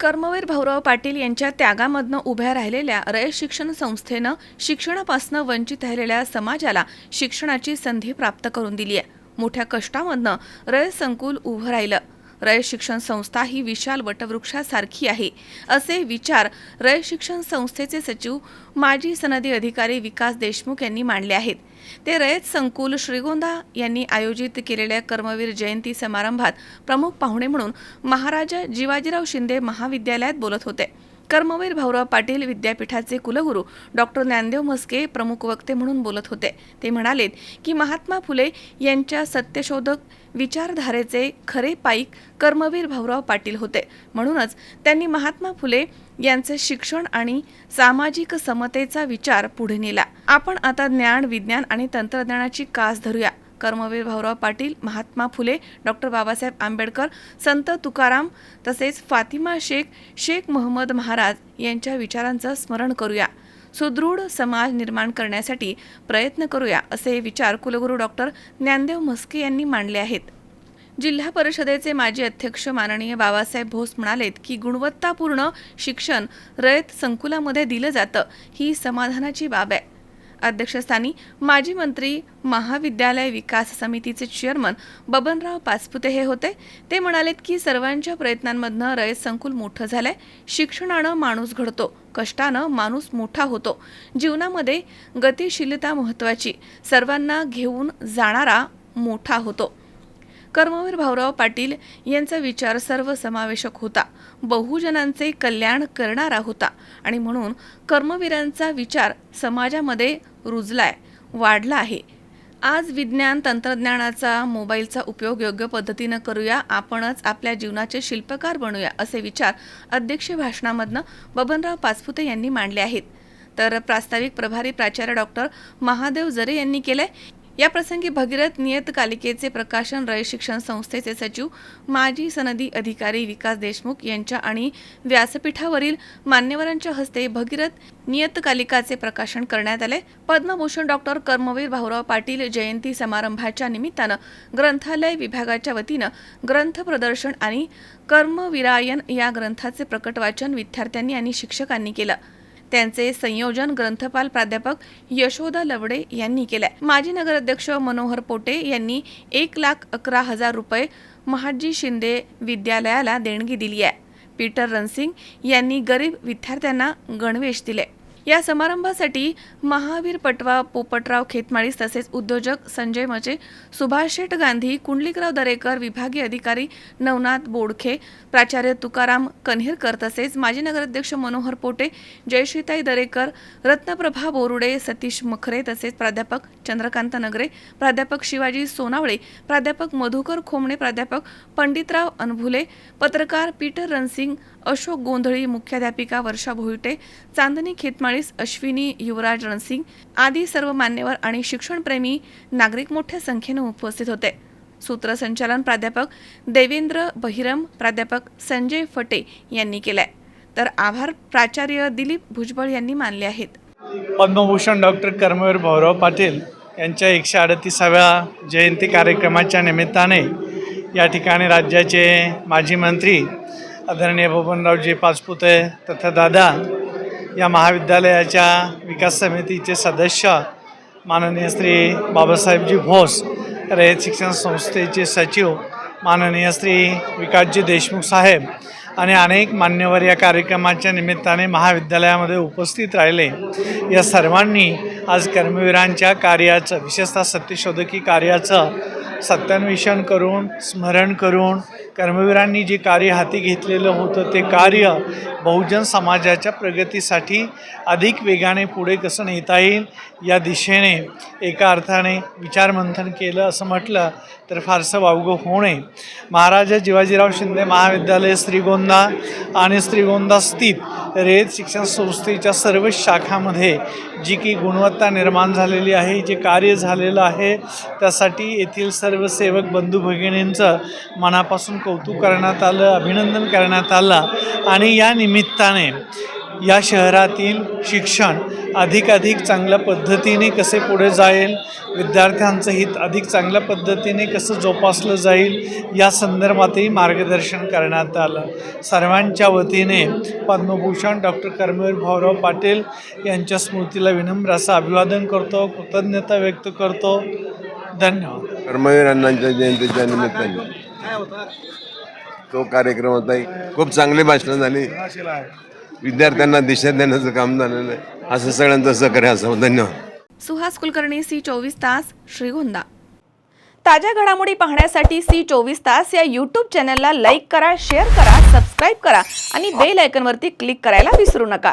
कर्मवीर भाऊराव पाटील यांच्या त्यागामधनं उभ्या राहिलेल्या रयत शिक्षण संस्थेनं शिक्षणापासून वंचित राहिलेल्या समाजाला शिक्षणाची संधी प्राप्त करून दिली आहे. मोठ्या कष्टामधनं रयत संकुल उभं राहिलं. रयत शिक्षण संस्था ही विशाल वटवृक्षासारखी आहे. असे विचार रयत शिक्षण संस्थेचे सचिव माजी सनदी अधिकारी विकास देशमुख यांनी मांडले आहेत. ते रयत संकुल श्रीगोंदा यांनी आयोजित केलेल्या कर्मवीर जयंती समारंभात प्रमुख पाहुणे म्हणून महाराजा जिवाजीराव शिंदे महाविद्यालयात बोलत होते. कर्मवीर भाऊराव पाटील विद्यापीठाचे कुलगुरू डॉक्टर ज्ञानदेव म्हस्के प्रमुख वक्ते म्हणून बोलत होते. ते म्हणालेत की महात्मा फुले यांच्या सत्यशोधक विचारधारेचे खरे पाईक कर्मवीर भाऊराव पाटील होते. म्हणूनच त्यांनी महात्मा फुले यांचे शिक्षण आणि सामाजिक समतेचा विचार पुढे नेला. आपण आता ज्ञान विज्ञान आणि तंत्रज्ञानाची कास धरूया. कर्मवीर भाऊराव पाटील महात्मा फुले डॉक्टर बाबासाहेब आंबेडकर संत तुकाराम तसेच फातिमा शेख शेख मोहम्मद महाराज यांच्या विचारांचं स्मरण करूया. सुदृढ समाज निर्माण करण्यासाठी प्रयत्न करूया असे विचार कुलगुरू डॉक्टर ज्ञानदेव म्हस्के यांनी मांडले आहेत. जिल्हा परिषदेचे माजी अध्यक्ष माननीय बाबासाहेब भोस म्हणालेत की गुणवत्तापूर्ण शिक्षण रयत संकुलामध्ये दिलं जातं ही समाधानाची बाब आहे. अध्यक्षस्थानी माजी मंत्री महाविद्यालय विकास समितीचे चेअरमन बबनराव पाचपुते हे होते. ते म्हणालेत की सर्वांच्या प्रयत्नांमधनं रयत संकुल मोठं झालंय. शिक्षणानं माणूस घडतो. कष्टानं माणूस मोठा होतो. जीवनामध्ये गतिशीलता महत्त्वाची. सर्वांना घेऊन जाणारा मोठा होतो. कर्मवीर भाऊराव पाटील यांचा विचार सर्वसमावेशक होता. बहुजनांचे कल्याण करणारा होता आणि म्हणून कर्मवीरांचा विचार समाजामध्ये रुजलाय वाढला आहे. आज विज्ञान तंत्रज्ञानाचा मोबाईलचा उपयोग योग्य पद्धतीनं करूया आपणच आपल्या जीवनाचे शिल्पकार बनूया असे विचार अध्यक्ष भाषणामधनं बबनराव पाचपुते यांनी मांडले आहेत. तर प्रास्ताविक प्रभारी प्राचार्य डॉक्टर महादेव जरे यांनी केले याप्रसंगी भगीरथ नियतकालिकेचे प्रकाशन रय शिक्षण संस्थेचे सचिव माजी सनदी अधिकारी विकास देशमुख यांच्या आणि व्यासपीठावरील मान्यवरांच्या हस्ते भगीरथ नियतकालिकाचे प्रकाशन करण्यात आले. पद्मभूषण डॉक्टर कर्मवीर भाऊराव पाटील जयंती समारंभाच्या निमित्तानं ग्रंथालय विभागाच्या वतीनं ग्रंथ प्रदर्शन आणि कर्मविरायन या ग्रंथाचे प्रकट वाचन विद्यार्थ्यांनी आणि शिक्षकांनी केलं. त्यांचे संयोजन ग्रंथपाल प्राध्यापक यशोदा लवडे यांनी केलंय. माजी नगराध्यक्ष मनोहर पोटे यांनी एक लाख अकरा हजार रुपये महाजी शिंदे विद्यालयाला देणगी दिली आहे. पीटर रणसिंग यांनी गरीब विद्यार्थ्यांना गणवेश दिले. या समारंभासाठी महावीर पटवा पोपटराव खेतमाळीस तसेच उद्योजक संजय मचे सुभाष शेठ गांधी कुंडलिकराव दरेकर विभागीय अधिकारी नवनाथ बोडखे प्राचार्य तुकाराम कन्हेरकर तसेच माजी नगराध्यक्ष मनोहर पोटे जयश्रीताई दरेकर रत्नप्रभा बोरुडे सतीश मखरे तसेच प्राध्यापक चंद्रकांत नगरे प्राध्यापक शिवाजी सोनावळे प्राध्यापक मधुकर खोमणे प्राध्यापक पंडितराव अनभुले पत्रकार पीटर रणसिंग अशोक गोंधळी मुख्याध्यापिका वर्षा भोईटे चांदणी खेतमाळीस अश्विनी युवराज रणसिंग आदी सर्व मान्यवर आणि शिक्षणप्रेमी नागरिक मोठ्या संख्येनं उपस्थित होते. सूत्रसंचालन प्राध्यापक देवेंद्र बहिरम प्राध्यापक संजय फटे यांनी केलंय. तर आभार प्राचार्य दिलीप भुजबळ यांनी मानले आहेत. पद्मभूषण डॉक्टर कर्मवीर भाऊराव पाटील यांच्या एकशे अडतीसाव्या जयंती कार्यक्रमाच्या निमित्ताने या ठिकाणी राज्याचे माजी मंत्री आदरणीय बबनरावजी पाचपुते तथा दादा या महाविद्यालयाच्या विकास समितीचे सदस्य माननीय श्री बाबासाहेबजी भोस रयत शिक्षण संस्थेचे सचिव माननीय श्री विकासजी देशमुख साहेब आणि अनेक मान्यवर या कार्यक्रमाच्या निमित्ताने महाविद्यालयामध्ये उपस्थित राहिले. या सर्वांनी आज कर्मवीरांच्या कार्याचं विशेषतः सत्यशोधकी कार्याचं सत्यान्वेषण करून स्मरण करून कर्मवीरांनी जे कार्य हाती घेतलेलं होतं ते कार्य बहुजन समाजाच्या प्रगतीसाठी अधिक वेगाने पुढे कसं नेता येईल या दिशेने एका अर्थाने विचारमंथन केलं असं म्हटलं तर फारसं वावगं होऊ नये. महाराजा जिवाजीराव शिंदे महाविद्यालय श्रीगोंदा आणि श्रीगोंदा स्थित रेत शिक्षण संस्थेच्या सर्व शाखामध्ये जी की गुणवत्ता निर्माण झालेली आहे जे कार्य झालेलं आहे त्यासाठी येथील सर्व सेवक बंधू भगिनींचं मनापासून कौतुक करण्यात आलं अभिनंदन करण्यात आलं आणि या निमित्ताने या शहरातील शिक्षण अधिकाधिक चांगल्या पद्धतीने कसे पुढे जाईल विद्यार्थ्यांचं हित अधिक चांगल्या पद्धतीने कसं जोपासलं जाईल या संदर्भातही मार्गदर्शन करण्यात आलं. सर्वांच्या वतीने पद्मभूषण डॉक्टर कर्मवीर भाऊराव पाटील यांच्या स्मृतीला विनम्र असं अभिवादन करतो कृतज्ञता व्यक्त करतो. धन्यवाद. कर्मवीर अण्णांच्या जयंतीच्या निमित्ताने. तो कार्यक्रम होता. खूप चांगली भाषणं झाली. विद्यार्थ्यांना दिशा देण्याचं काम झालेलं आहे. असं सगळ्यांचं सहकार्य असावं धन्यवाद. सुहास कुलकर्णी सी चोवीस तास श्रीगोंदा. ताज्या घडामोडी पाहण्यासाठी सी चोवीस तास या यूट्यूब चॅनलला लाईक करा शेअर करा सबस्क्राईब करा आणि बेल आयकॉनवरती क्लिक करायला विसरू नका.